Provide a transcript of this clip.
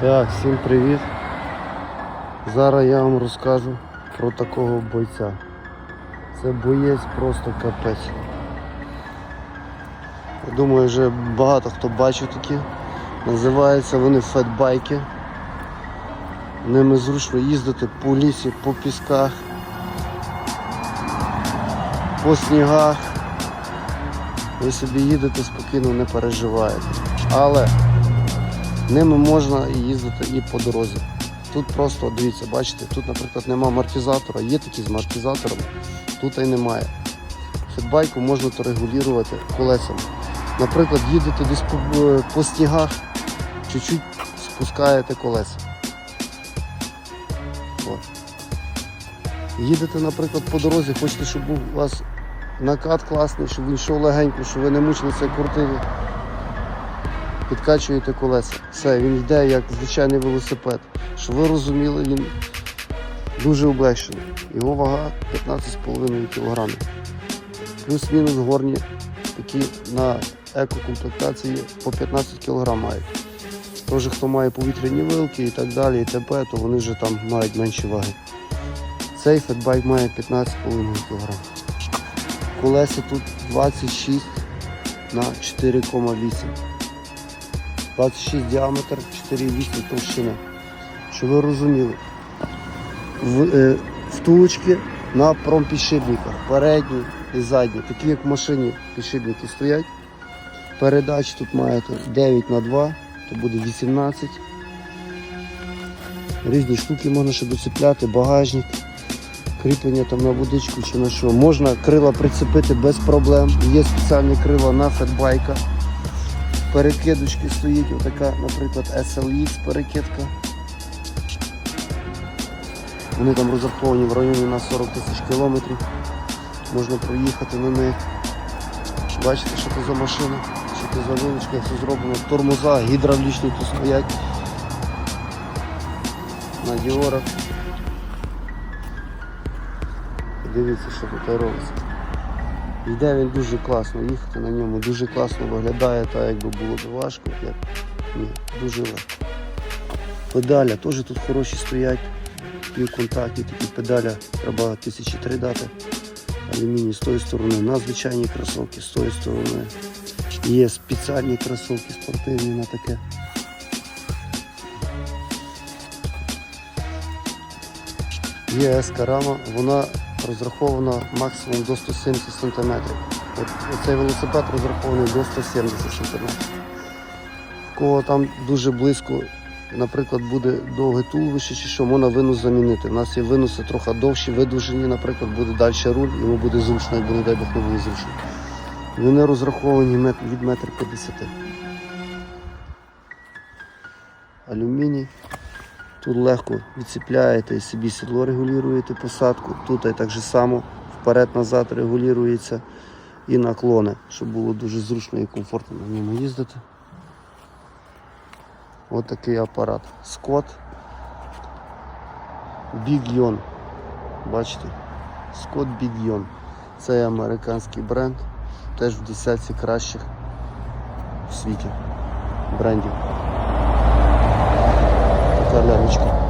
Так, всім привіт. Зараз я вам розкажу про такого бойця. Це боєць просто капець. Я думаю, вже багато хто бачив такі. Називаються вони фетбайки. Ними зручно їздити по лісі, по пісках, по снігах. Ви собі їдете спокійно, не переживаєте. Але Ними можна їздити і по дорозі. Тут просто, дивіться, бачите, тут, наприклад, немає амортизатора, є такі з амортизатором, тут і немає. Фітбайку можна то регулювати колесами. Наприклад, їдете десь по, е, по снігах, чуть-чуть спускаєте колеса. От. Їдете, наприклад, по дорозі, хочете, щоб був у вас накат класний, щоб він йшов легенько, щоб ви не мучилися крутили підкачуєте колеса. Все, він йде як звичайний велосипед. Щоб ви розуміли, він дуже облегшений. Його вага 15,5 кг. Плюс-мінус горні, які на екокомплектації по 15 кг мають. Тож, хто має повітряні вилки і так далі, і т.п., то вони вже там мають менші ваги. Цей фетбайк має 15,5 кг. Колеса тут 26 на 4,8. 26 діаметр, 4,8 товщина. Щоб ви розуміли, втулочки на промпідшипниках, передні і задні, такі як в машині підшипники стоять. Передач тут маєте 9 на 2, то буде 18. Різні штуки можна ще доцепляти, багажник, кріплення там на водичку чи на що. Можна крила прицепити без проблем. Є спеціальні крила на фетбайка перекидочки стоїть, отака, наприклад, SLX перекидка. Вони там розраховані в районі на 40 тисяч кілометрів. Можна проїхати на них. Бачите, що це за машина, що це за вилочка, як все зроблено. Тормоза гідравлічні тут стоять. На діорах. Дивіться, що тут робиться. Йде він дуже класно, їхати на ньому дуже класно виглядає, так якби було б важко. Як... Ні, дуже легко. Педаля теж тут хороші стоять, півконтактні такі педаля, треба тисячі три дати. Алюміній з тої сторони, на звичайні кросовки з тої сторони. Є спеціальні кросовки спортивні на таке. Є S-карама, вона розрахована максимум до 170 см. От, оцей велосипед розрахований до 170 см. В кого там дуже близько, наприклад, буде довге туловище чи що, можна винос замінити. У нас є виноси трохи довші, видовжені, наприклад, буде далі руль, йому буде зручно, як буде дай Бог не буде зручно. Вони розраховані від 1,50 м. Алюміній. Тут легко відцепляєте і собі сідло регулюєте посадку. Тут і так же само вперед-назад регулюється і наклони, щоб було дуже зручно і комфортно на ньому їздити. Ось такий апарат. Big Yon. Бачите? Big Yon. Це американський бренд, теж в десятці кращих в світі брендів. Лялечка.